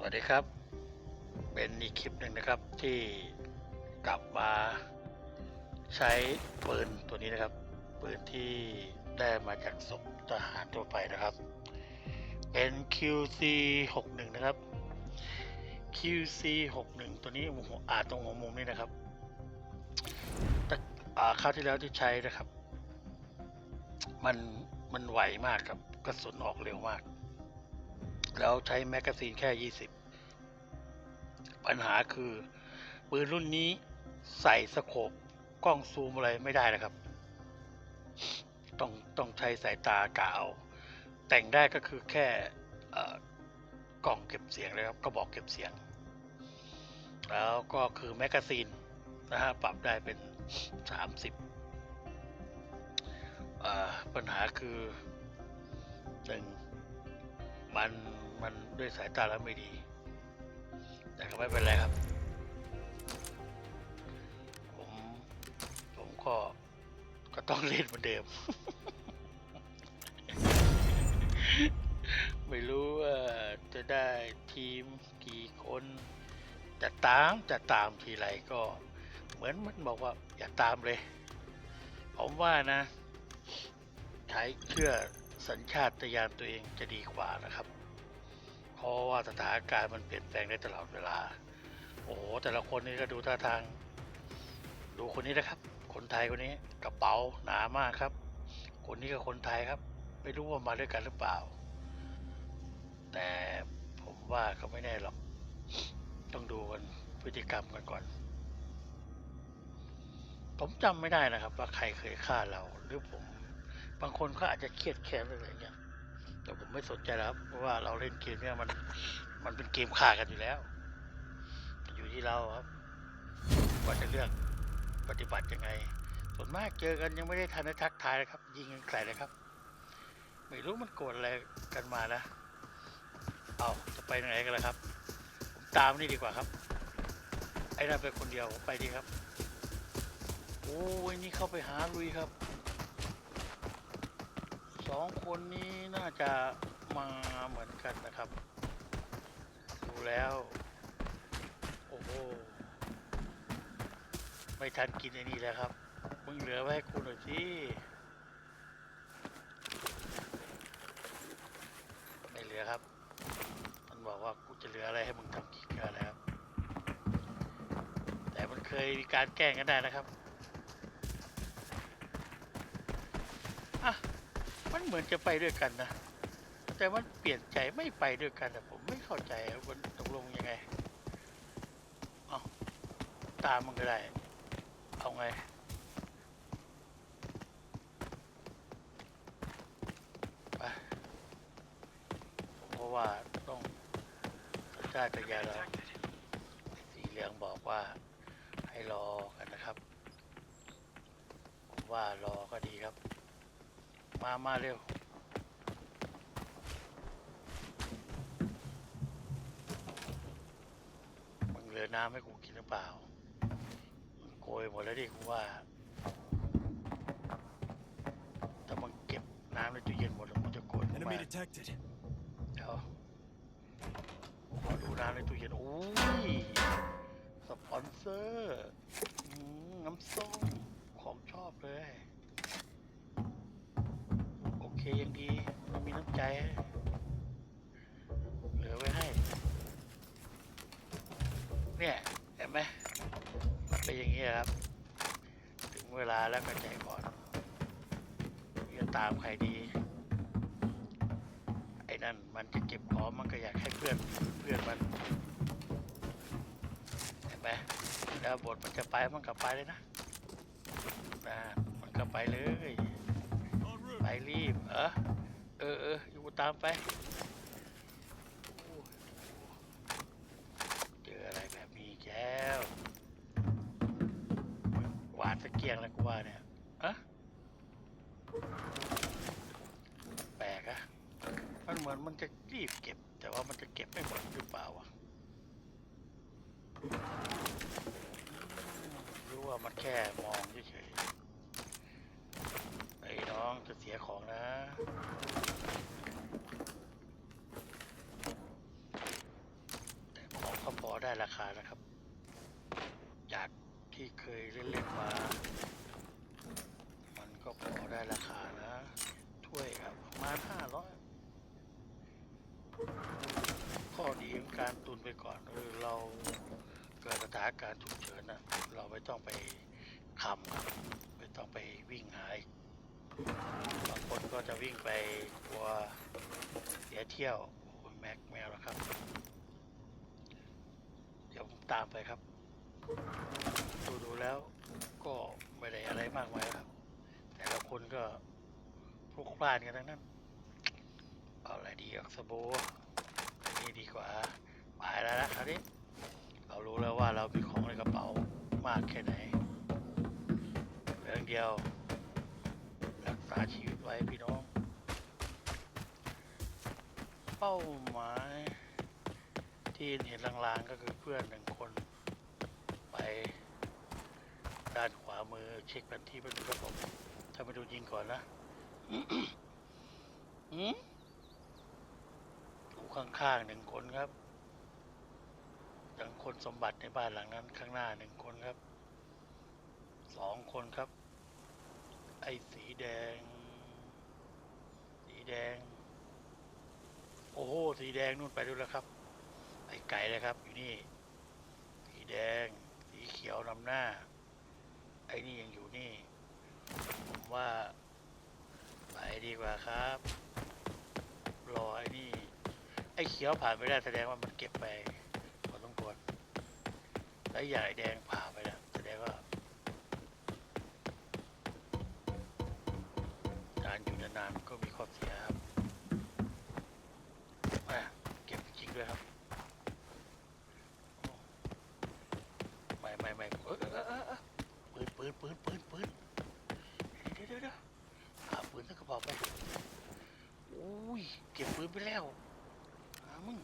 สวัสดีครับ เป็นอีกคลิปหนึ่งนะครับที่กลับมาใช้ปืนตัวนี้นะครับ ปืนที่ได้มาจากศพทหารตัวไปนะครับ เป็น QC 61นะครับ QC 61ตัวนี้หัวอ่าตรงหัวมุมนี้นะครับแต่อ่าคราวที่แล้วที่ใช้นะครับ มันมันไหวมากครับกระสุนออกเร็วมาก แล้วใช้แมกกาซีนแค่ 20 ปัญหาคือปืนรุ่นนี้ใส่สโคปกล้องซูมอะไรไม่ได้นะครับ ต้องต้องใช้สายตากะเอา แต่งได้ก็คือแค่กล่องเก็บเสียงเลยครับกระบอกเก็บเสียง แล้วก็คือแมกกาซีนนะฮะปรับได้เป็น 30ปัญหาคือหนึ่งมัน มันด้วยสายตาแล้วไม่ดี แต่ก็ไม่เป็นไรครับ ผมผมก็ก็ต้องเล่นเหมือนเดิม ไม่รู้ว่าจะได้ทีมกี่คนจะตามจะตามทีไรก็ เหมือนมันบอกว่า อย่าตามเลย ผมว่านะ ใช้เชื่อสัญชาตญาณตัวเองจะดีกว่านะครับ เพราะว่าสถานการณ์มันเปลี่ยนแปลงได้ตลอดเวลา โอ้โห แต่ละคนนี่ก็ดูท่าทาง ดูคนนี้นะครับ คนไทยคนนี้กระเป๋าหนามากครับ คนนี้ก็คนไทยครับ ไม่รู้ว่ามาด้วยกันหรือเปล่า แต่ผมว่าก็ไม่แน่หรอก ต้องดูกันพฤติกรรมกันก่อน ผมจำไม่ได้นะครับ ว่าใครเคยฆ่าเราหรือผม บางคนก็อาจจะเครียดแค้นอะไรอย่างเงี้ย แต่ผมไม่สนใจแล้วครับเพราะว่าเราเล่นเกมเนี่ยมันมันเป็นเกมฆ่ากันอยู่แล้ว อยู่ที่เราครับว่าจะเลือกปฏิบัติยังไง ส่วนมากเจอกันยังไม่ได้ทันได้ทักทายเลยครับ ยิงกันไกลเลยครับ ไม่รู้มันโกรธอะไรกันมานะ เอาจะไปไหนกันล่ะครับ ผมตามนี่ดีกว่าครับ ไอ้นั่นไปคนเดียวไปดีครับ โอ้ยนี่เข้าไปหาลุยครับ สองคนนี้น่าจะมาเหมือนกันนะครับ ดูแล้ว โอ้โห ไม่ทันกินไอ้นี่แล้วครับ มึงเหลือไว้ให้กูหน่อยสิไม่เหลือครับ มันบอกว่ากูจะเหลืออะไรให้มึงทำกินกันแล้วแต่มันเคยมีการแกล้งกันได้นะครับ อะ มันเหมือนจะไปด้วยกันนะ แต่มันเปลี่ยนใจไม่ไปด้วยกันแต่ผมไม่เข้าใจวันตกลงยังไงเอาตามมันก็ได้ เอาไงไปเพราะว่าต้องสัญชาตญาณเราสีเหลืองบอกว่าให้รอกันนะครับ ว่ารอก็ดีครับ มามาเร็ว มึงเหลือน้ำให้กูกินหรือเปล่า มึงโกยหมดแล้วดิกูว่า ถ้ามึงเก็บน้ำในตู้เย็นหมดแล้วมึงจะโกยกู Enemy มา detected. เดี๋ยวขอดูน้ำในตู้เย็นโอ้ย สปอนเซอร์อืมน้ำส้มของชอบเลยโอเค ยังดีมันมีน้ำใจ เหลือไว้ให้ เนี่ย เห็นไหมมันเป็นอย่างนี้ครับ ถึงเวลาแล้วก็ใจก่อนจะตามใครดี ไอ้นั่นมันจะเก็บของมันก็อยากให้เพื่อนเพื่อนมัน เห็นไหมแล้วบทมันจะไปมันก็ไปเลยนะนะมันก็ไปเลย รีบ เออเออเอออยู่ตามไปเจออะไรแบบนี้แก้วหวานสะเกียงแล้วกูว่าเนี่ยอะแปลกอะมันเหมือนมันจะรีบเก็บ แต่ว่ามันจะเก็บไม่หมดหรือเปล่าวะรือว่ามันแค่มองเฉยๆ น้องจะเสียของนะ แต่ของก็พอได้ราคานะครับ จากที่เคยเล่นๆมา มันก็พอได้ราคานะถ้วยครับประมาณห้าร้อยข้อดีของการตุนไปก่อนคือเราเกิดสถานการณ์ฉุกเฉินนะเราไม่ต้องไปคำครับไม่ต้องไปวิ่งหาอีก บางคนก็จะวิ่งไปกลัวเสียเที่ยวโอ้แม็กแมวแล้วครับ เดี๋ยวผมตามไปครับ ดูดูๆแล้วก็ไม่ได้อะไรมากมายครับ แต่ละคนก็พลุกพล่านกันทั้งนั้น เอาอะไรดีออกสบูอันนี้ดีกว่าไปแล้วนะคราวนี้เรารู้แล้วว่าเรามีของในกระเป๋ามากแค่ไหนเรื่องเดียวาชีวิตไว้พี่น้อง เป้าหมายที่เห็นลางๆก็คือเพื่อนหนึ่งคน ไป ด้านขวามือเช็คแผนที่ไปดูครับผมถ้าไปดูยิงก่อนนะอืมอยู่ข้างๆหนึ่งคนครับยังคนสมบัติในบ้านหลังนั้นข้างหน้าหนึ่งคนครับ สองคนครับ ไอ้สีแดง สีแดง โอ้โห สีแดงนู่นไปดูแล้วครับ ไอ้ไก่เลยครับ อยู่นี่ สีแดง สีเขียวนำหน้า ไอ้นี่ยังอยู่นี่ ผมว่า ไปดีกว่าครับ รอไอ้นี่ ไอ้เขียวผ่านไม่ได้แสดงว่ามันเก็บไปพอสมควรแล้วอย่างไอ้แดงผ่าไป นานก็มีข้อเสียครับมเก็บจริงด้วยครับไม่ไม่ไม่เออเออเออเออปืนปืนปืนปืนปืนเดี๋ยวเดี๋ยวเดี๋ยวหาปืนสักกระบอกไปอุ้ยเก็บปืนไปแล้วหามึง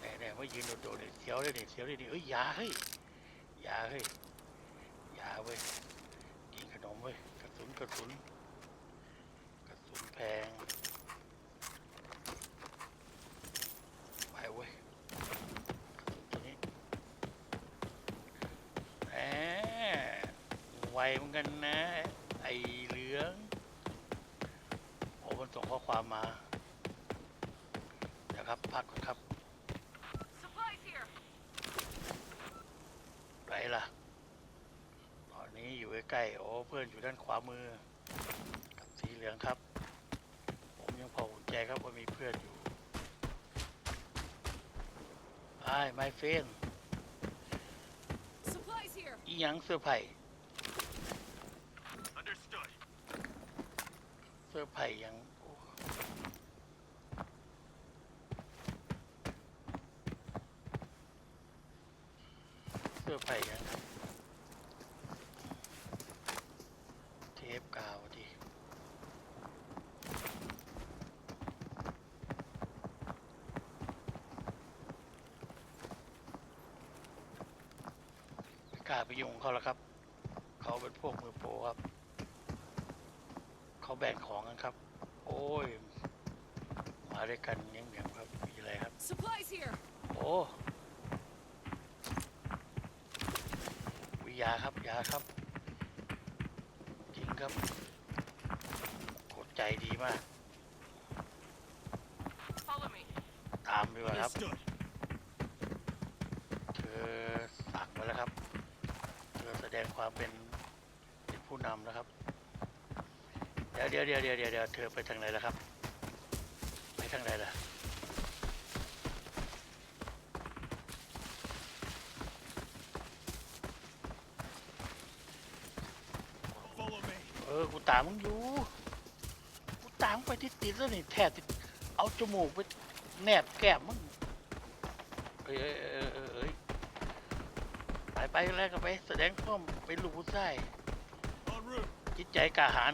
แน่แน่ๆมายืนโดดๆเนี่ยเสียวเลยเนี่ยเสียวเลยเนี่ยเอ้ยยาเฮ้ยยาเฮ้ยยาเว้ยกินขนมเว้ย กระสุนกระสุน กระสุนแพง ไปเว้ยกระสุนตัวนี้แหมไวเหมือนกันนะ ไอเหลืองโอ้มันส่งข้อความมาเดี๋ยวครับ พักก่อนครับ Supplies here. ไรล่ะตอ นนี้อยู่ใกล้ๆโอ้เพื่อนอยู่ด้านขวามือ กับสีเหลืองครับ ผมยังพออุ่นใจครับว่ามีเพื่อนอยู่ไอ้ไมเฟน Supplies here. อีหยังเสื้อร์ไผ่ Understood. เสื้อร์ไผ่ยังโอ้เสื้อร์ไผ่ยังครับ เทปกาวดี ไม่กล้าไป ยุ่งเขาแล้วครับ เขาเป็นพวกมือโปรครับ เขาแบ่งของกันครับ โอ้ย มาด้วยกันยังเหนียงๆครับ มีอะไรครับ Supplies here. โอ้วิยาครับ ยาครับ จริงครับกดใจดีมาก Follow me. ตามดีกว่าครับ Understood. เธอสั่งไว้แล้วครับเธอแส ดงความเป็นเป็นผู้นำนะครับ เดี๋ยวเดี๋ยวเดี๋ยวเดี๋ยวเดี๋ยวเธอไปทางไหนล่ะครับ ไปทางไหนล่ะเออ กูตามมึงอยู่ กูตามมึงไปที่ติดแล้วนี่แทบจะเอาจมูกไปแนบแก้มมึงเออยเอ้ยเอ้ยเอ้ย ไปไปแล้วก็ไป แสดงความเป็นลูกผู้ชายจิตใจกล้าหาญ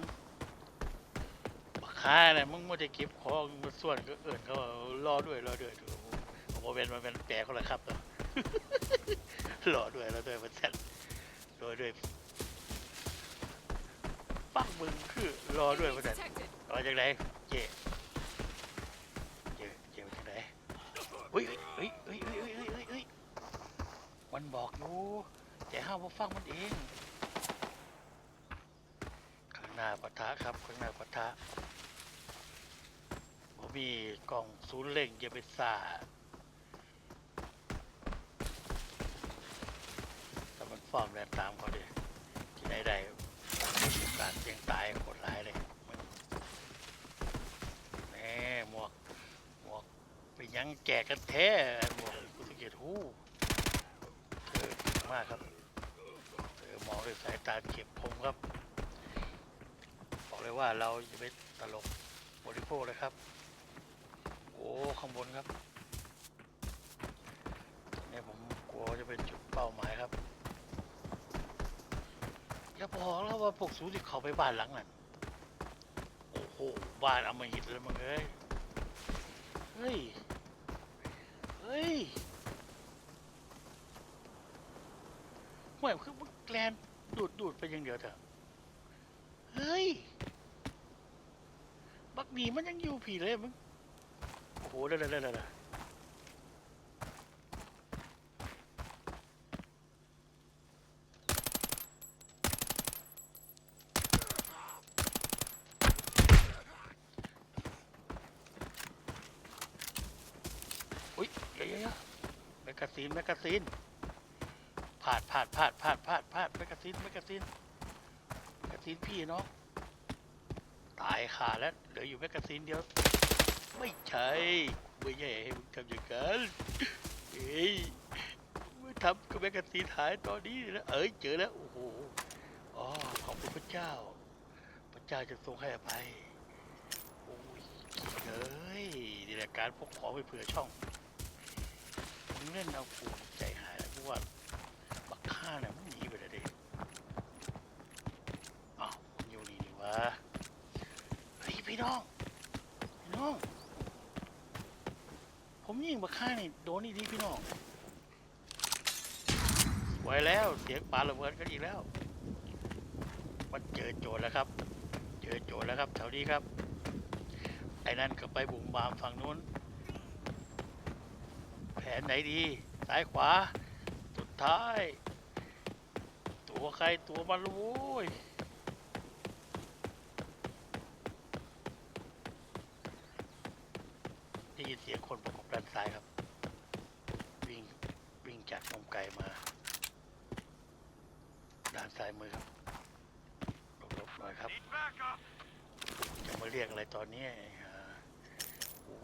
บักค้าเนี่ยมึงไม่ได้เก็บของมาส่วนก็เอิ่นเขารอด้วยรอด้วยดูผมว่าเป็นมันเป็นแปลเขาเลยครับเนาะรอด้วยรอด้วยมันแซ่บรอด้วยปักมึงคือรอด้วยมันแซ่บรอจากไหนเจ๊เจ๊เจ๊มาจากไหนเฮ้ยเฮ้ยามมาฟังมันเอง ข้างหน้าปะทะครับ ข้างหน้าปะทะผมมีกล่องศูนย์เล่งอย่าไปซ่าแต่มันฟอร์มแรงตามเขาดิที่ไหนได้การเสี่ยงตายโหดร้ายเลยแหน่หมวกหมวกไปยังแจกกันแท้หมวกกุสเกียรติหูเธอมากครับ ด้วยสายตาเฉียบคมครับ บอกเลยว่าเราอย่าไปตลกบริโภคเลยครับ โอ้ข้างบนครับเนี่ยผมกลัวจะเป็นจุดเป้าหมายครับอย่าบอกแล้วว่าพวกสูติเขาไปบ้านหลังนั้นโอ้โหบ้านอำมหิตเลยมึงเอ้ยเฮ้ยเฮ้ยห่วยคือมึงแกลน ดูดดูดไปอย่างเดียวเถอะเฮ้ย บักหนีมันยังอยู่ผีเลยมึงโอ้โหเด้อเด้อเด้ออุ้ยเดี๋ยวเดี๋ยวเดี๋ยวแมกกาซีนแมกกาซีน พลาดพลาดพลาดพลาดพลาดพลาดแมกกาซีนแมกกาซีนแมกกาซีนพี่เนาะตายขาแล้วเหลืออยู่แมกกาซีนเดียว ไม่ใช่ไม่ใช่ให้มึงทำอย่างนั้นเฮ้ยมึงทำกับแมกกาซีนหายตอนนี้นะเอ้ยเจอแล้วโอ้โหอ๋อขอบคุณพระเจ้า พระเจ้าจะทรงให้อภัยโอ้ยเอ้ยนี่แหละการพกของไปเผื่อช่องมึงเล่นเอากูใจหายแล้วเพราะว่า บักฆ่าเนี่ยมันหนีไปแล้วเด็อ้าวมันอยู่นี่นี่วะเฮ้ยพี่น้องพี่น้อง ผมยิงมาฆ่านี่โดนนี่ดีพี่น้องไว้แล้วเสียงปาระเบิดกันอีกแล้วมันเจอโจรแล้วครับ เจอโจรแล้วครับแถวนี้ครับไอ้นั่นก็ไปบุ่มบามฝั่งนู้น แผนไหนดี ซ้ายขวา สุดท้าย ตัวใครตัวมันละโว้ยได้ยินเสียงคนประกบด้านซ้ายครับ วิ่งวิ่งจากมุมไกลมา ด้านซ้ายมือครับหลบๆหน่อยครับ จะมาเรียกอะไรตอนนี้โอ้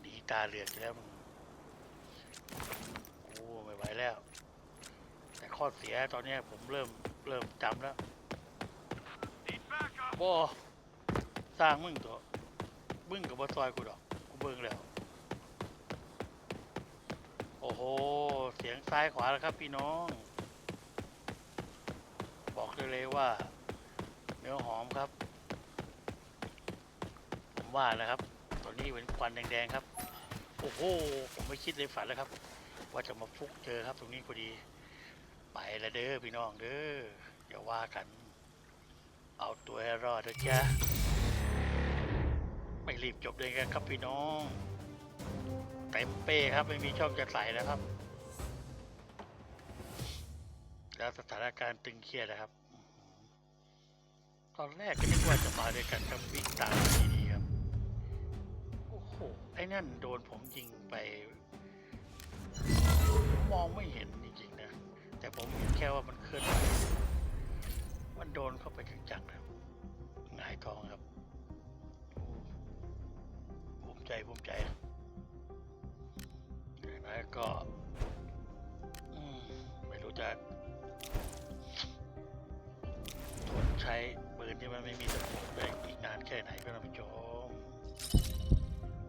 หนีตาเหลือกแล้วโอ้ไม่ไหวแล้ว แต่ข้อเสียตอนนี้ผมเริ่ม เริ่มจำแล้ว Need backup. บ่สร้างมึงตัว มึงกับบ่ซอยกูดอก กูเบิ่งแล้ว โอ้โห เสียงซ้ายขวาแล้วครับพี่น้อง บอกได้เลยว่า เนื้อหอมครับ ผมว่าแล้วครับตัวนี้เป็นควันแดงๆครับ โอ้โห ผมไม่คิดเลยฝันแล้วครับ ว่าจะมาฟุกเจอครับตรงนี้พอดี ไปแล้วเด้อพี่น้องเด้ออย่าว่ากัน เอาตัวให้รอดนะจ๊ะไม่รีบจบเลยกันครับพี่น้องเต็มเป้ครับไม่มีช่องจะใส่แล้วครับ แล้วสถานการณ์ตึงเครียดนะครับ ตอนแรกก็นึกว่าจะมาด้วยกันครับวิ่งตามดีๆครับ โอ้โหไอ้นั่นโดนผมยิงไป มองไม่เห็น แต่ผมเห็นแค่ว่ามันเคลื่อนไหวมันโดนเข้าไปจังๆครับหงายทองครับภูมิใจภูมิใจอย่างนั้นก็ไม่รู้จะทนใช้ปืนที่มันไม่มีสมองได้อีกนานแค่ไหนก็ท่านผู้ชม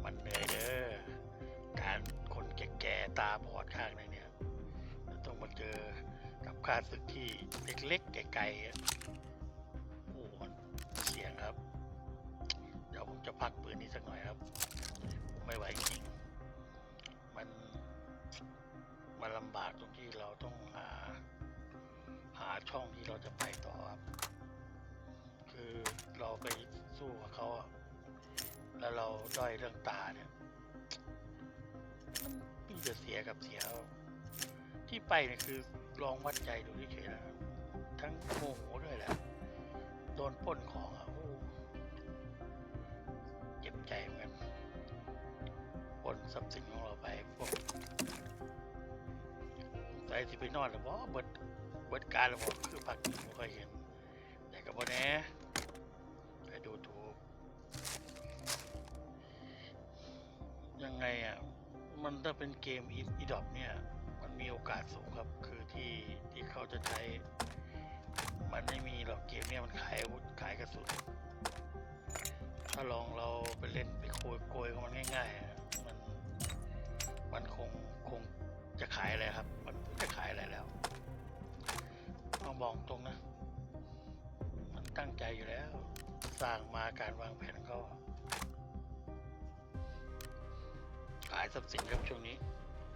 มันเหนื่อยเด้อการคนแก่ๆตาบอดข้างหนึงเนี่ย มาเจอกับค่าศึกที่เล็กๆไกลๆอะโอ้โหเสียงครับ เดี๋ยวผมจะพักปืนนี้สักหน่อยครับ ไม่ไหวจริง มันมันลำบากตรงที่เราต้องหาหาช่องที่เราจะไปต่อครับ คือเราไปสู้กับเขาแล้วเราด้อยเรื่องตาเนี่ยมันมีแต่เสียกับเสีย ที่ไปเนี่ยคือลองวัดใจดูเฉยๆนะครับทั้งโมโหด้วยแหละโดนป้นของอะโอ้เจ็บใจเหมือนกันป้นทรัพย์สินของเราไปพวกใส่สิไปนอนหรือว่าเบิดเบิดการหรือว่าคือพักไม่ค่อยเห็น แต่ก็บ่แน่ไปดูถูกยังไงอะมันถ้าเป็นเกมอีดอปเนี่ย มีโอกาสสูงครับ คือที่ที่เขาจะใช้ มันไม่มีหรอกเกมเนี่ยมันขายอาวุธขายกระสุน ถ้าลองเราไปเล่นไปโกยโกยของมันง่ายๆ มันมันคงคงจะขายอะไรครับ มันจะขายอะไรแล้วต้องบอกตรงนะ มันตั้งใจอยู่แล้ว สร้างมาการวางแผนเขาขายทรัพย์สินครับช่วงนี้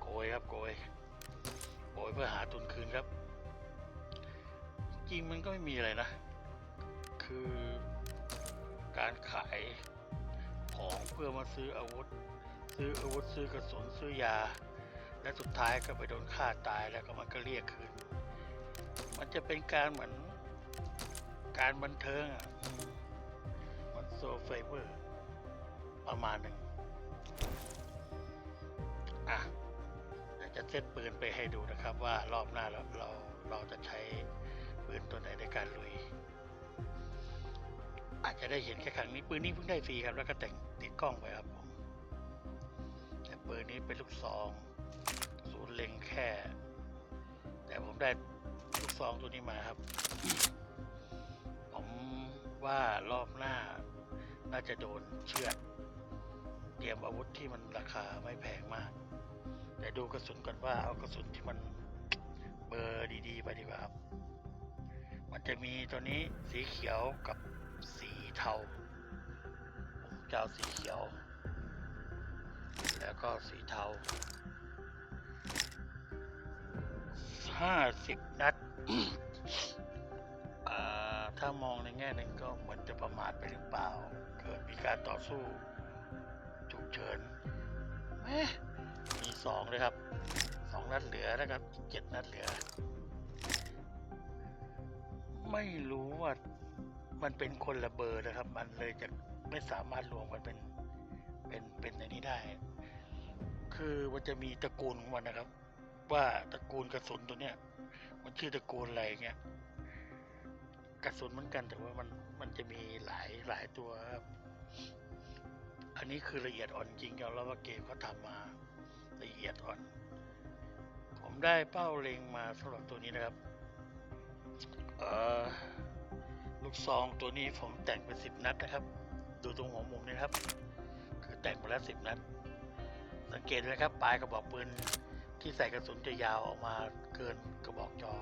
โกยครับโกย ยเพื่อหาทุนคืนครับ จริงมันก็ไม่มีอะไรนะ คือการขายของเพื่อมาซื้ออาวุธ ซื้ออาวุธซื้อกระสุนซื้อยา และสุดท้ายก็ไปโดนฆ่าตายแล้วก็มันก็เรียกคืน มันจะเป็นการเหมือนการบันเทิงอะมันโซเฟเวอร์ประมาณหนึ่งอะ จะเซตปืนไปให้ดูนะครับว่ารอบหน้าเราเราเราจะใช้ปืนตัวไหนในการลุย อาจจะได้เห็นแค่ครั้งนี้ปืนนี้เพิ่งได้ฟรีครับ แล้วก็แต่งติดกล้องไปครับผมแต่ปืนนี้เป็นลูกซองศูนย์เล็งแค่ แต่ผมได้ลูกซองตัวนี้มาครับ ผมว่ารอบหน้าน่าจะโดนเชือดเตรียมอาวุธที่มันราคาไม่แพงมาก แต่ดูกระสุนก่อนว่าเอากระสุนที่มันเบอร์ดีๆไปดีกว่าครับ มันจะมีตัวนี้สีเขียวกับสีเทาผมจะเอาสีเขียว แล้วก็สีเทาห้าสิบนัดถ้ามองในแง่หนึ่งก็เหมือนจะประมาทไปหรือเปล่า เกิดมีการต่อสู้ฉุกเฉินแหม สองเลยครับสองนัดเหลือนะครับเจ็ดนัดเหลือ ไม่รู้ว่ามันเป็นคนละเบอร์นะครับ มันเลยจะไม่สามารถรวมกันเป็นเป็นเป็นในนี้ได้ คือมันจะมีตระกูลของมันนะครับ ว่าตระกูลกระสุนตัวเนี้ย มันชื่อตระกูลอะไรเงี้ยกระสุนเหมือนกันแต่ว่ามันมันจะมีหลายหลายตัวครับ อันนี้คือละเอียดอ่อนจริงยอมรับว่าเกมเขาทำมา เอียดอ่อน ผมได้เป้าเล็งมาสำหรับตัวนี้นะครับเออลูกซองตัวนี้ผมแต่งเป็นสิบนัดนะครับ ดูตรงหัวมุมนี่ครับ คือแต่งมาแล้วสิบนัด สังเกตเลยนะครับปลายกระบอกปืนที่ใส่กระสุนจะยาวออกมาเกินกระบอกจอ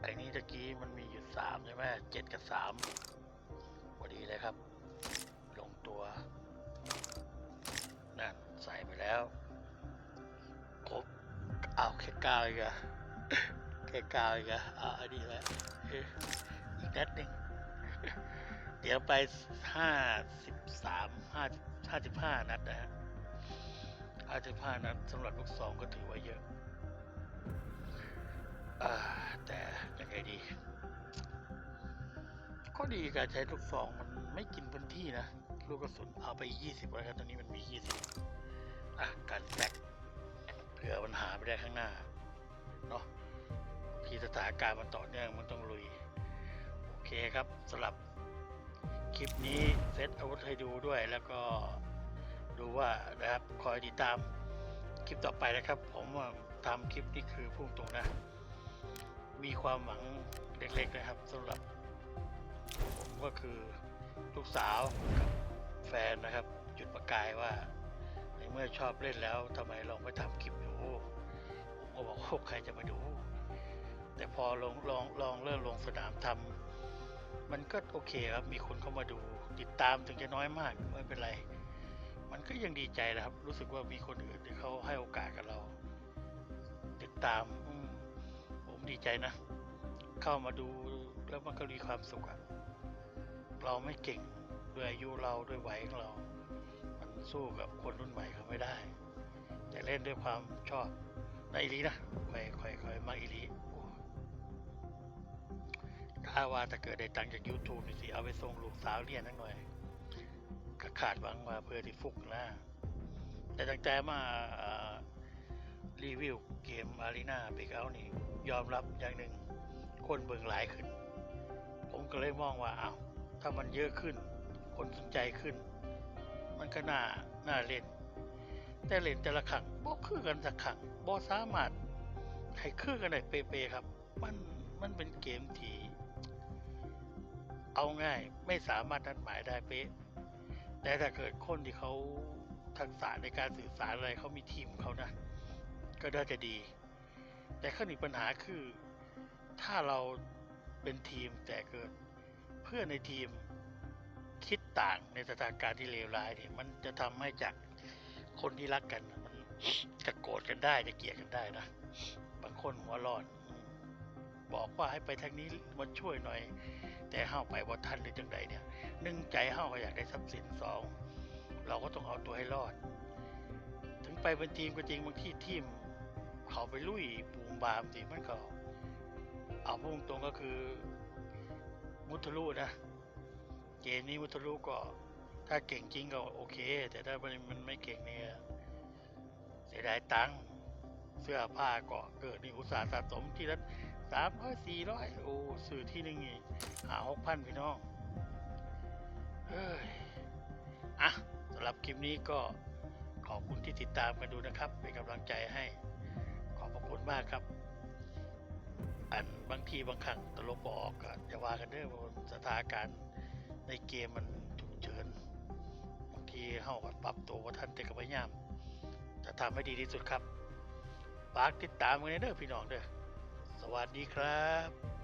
ไอ้นี้ตะกี้มันมีอยู่สามใช่ไหมเจ็ดกับสามพอดีเลยครับ ลงตัว ใส่ไปแล้วครบเอาแค่ก้าอีกอะแค่ก้าอีกอะเอาอันนี้แหละอีกนัดหนึ่งเดี๋ยวไปห้าสิบสามห้าห้าสิบห้านัดนะฮะห้าสิบห้านัดสำหรับลูกซองก็ถือว่าเยอะอแต่ยังไงดีก็ดีการใช้ลูกซองมันไม่กินพื้นที่นะ ลูกกระสุนเอาไปยี่สิบแล้ครับตอนนี้มันมียี่สิบ อะการแบกเผื่อมันหาไปได้ข้างหน้าเนาะทีสถานการณ์มันต่อเนื่องมันต้องลุย โอเคครับสำหรับคลิปนี้เซตอาวุธให้ดูด้วยแล้วก็ดูว่านะครับคอยติดตามคลิปต่อไปนะครับ ผมว่าทำคลิปนี้คือพุ่งตรงนะ มีความหวังเล็กๆนะครับสำหรับ ผมก็คือลูกสาวกับแฟนนะครับ จุดประกายว่า มื่อชอบเล่นแล้วทำไมลองไปทำคลิปดูผมก็บอกว่าใครจะมาดู แต่พอลองลองลองเริ่มลงสนามทำมันก็โอเคครับมีคนเข้ามาดู ติดตามถึงจะน้อยมากไม่เป็นไร มันก็ยังดีใจนะครับ รู้สึกว่ามีคนอื่นที่เขาให้โอกาสกับเรา ติดตามผมดีใจนะ เข้ามาดูแล้วมันก็มีความสุขอะเราไม่เก่งด้วยอายุเราด้วยวัยของเรา สู้กับคนรุ่นใหม่เขาไม่ได้ แต่เล่นด้วยความชอบในอีหลีนะค่อยค่อยค่อยมาอีหลีถ้าว่าถ้าเกิดได้ตังจาก YouTube นี่สิเอาไปส่งลูกสาวเรียนนักหน่อยก็ขาดหวังว่าเพื่อที่ฟุกนะ แต่ตั้งแต่มารีวิวเกมอารีนาเบรกเอานี่ ยอมรับอย่างหนึ่งคนเบิ่งหลายขึ้น ผมก็เลยมองว่าเอา้าถ้ามันเยอะขึ้น คนสนใจขึ้น มันก็น่าน่าเล่น แต่เล่นแต่ละครั้งบ่คือกันสักครั้งบ่สามารถให้คือกันได้เป๊ะๆครับ มันมันเป็นเกมที่เอาง่ายไม่สามารถนัดหมายได้เป๊ะ แต่ถ้าเกิดคนที่เขาทักษะในการสื่อสารอะไรเขามีทีมเขานะ ก็น่าจะดี แต่ข้ออีกปัญหาคือ ถ้าเราเป็นทีมแต่เกิดเพื่อนในทีม คิดต่างในสถานการณ์ที่เลวร้ายเนี่ยมันจะทำให้จากคนที่รักกัน มันจะโกรธกันได้จะเกลียดกันได้นะบางคนหัวร้อน บอกว่าให้ไปทางนี้มาช่วยหน่อย แต่เฮาไปบ่ทันหรือจังใดเนี่ยหนึ่งใจเฮาก็อยากได้ทรัพย์สินสองเราก็ต้องเอาตัวให้รอด ถึงไปเป็นทีมก็จริงบางที่ทีมเขาไปลุยปูมบามสิมันก็เอาพูดตรงก็คือมุทะลุนะ เกมนี้มุทลุก็ ถ้าเก่งจริงก็โอเค แต่ถ้ามันไม่เก่งเนี่ยเสียดายตังค์เสื้อผ้าก็เกิดนี่อุตสาห์สะสมที่ละสามร้อยสี่ร้อยโอ้สื่อที่หนึ่งนี่หาหกพันพี่น้องเฮ้ยอะสำหรับคลิปนี้ก็ขอบคุณที่ติดตามกันดูนะครับ เป็นกำลังใจให้ ขอบพระคุณมากครับ อันบางทีบางครั้งตลกบออกก็จะว่ากันเด้อว่าสถานการณ์ ในเกมมันถูกเฉินบางทีเฮาก็ปรับตัวบ่ทันแต่ก็พยายามจะทำให้ดีที่สุดครับฝากติดตามกันเด้อพี่น้องเด้อสวัสดีครับ